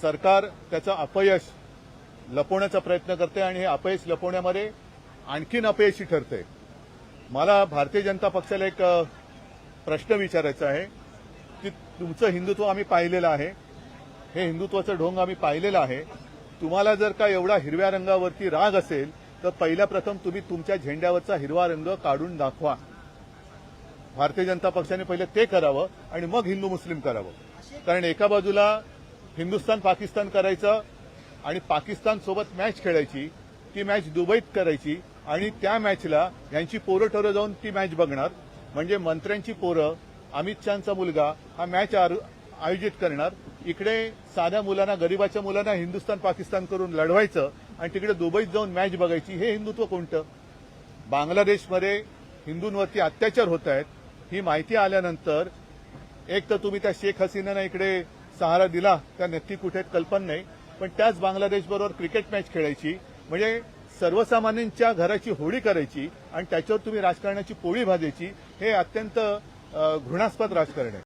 सरकार त्याचं अपयश लपवण्याचा प्रयत्न करते आणि हे अपयश लपवण्यामध्ये आणखीन अपयशी ठरते मला भारतीय जनता पक्षाला एक प्रश्न विचारायचा आहे की तुमचं हिंदुत्व आम्ही पाहिलेलं आहे. हे हिंदुत्वाचं ढोंग आम्ही पाहिलेलं आहे. तुम्हाला जर का एवढा हिरव्या रंगावरती राग असेल तर पहिल्या प्रथम तुम्ही तुमच्या झेंड्यावरचा हिरवा रंग काढून दाखवा. भारतीय जनता पक्षाने पहिले ते करावं आणि मग हिंदू मुस्लिम करावं. कारण एका बाजूला हिंदुस्तान पाकिस्तान करायचं आणि पाकिस्तानसोबत मॅच खेळायची ती मॅच दुबईत करायची आणि त्या मॅचला यांची पोरं ठरं जाऊन ती मॅच बघणार. म्हणजे मंत्र्यांची पोरं अमित शहाचा मुलगा हा मॅच आयोजित करणार. इकडे साध्या मुलांना गरीबाच्या मुलांना हिंदुस्तान पाकिस्तान करून लढवायचं आणि तिकडे दुबईत जाऊन मॅच बघायची हे हिंदुत्व कोणतं? बांगलादेशमध्ये हिंदूंवरती अत्याचार होत आहेत. ही माहिती आल्यानंतर एक तर तुम्ही त्या शेख हसीनानं इकडे सहारा दिला त्या नक्की कुठे कल्पना नाही. पण त्याच बांगलादेशबरोबर क्रिकेट मॅच खेळायची म्हणजे सर्वसामान्यांच्या घराची होळी करायची आणि त्याच्यावर तुम्ही राजकारणाची पोळी भाजायची हे अत्यंत घृणास्पद राजकारण आहे.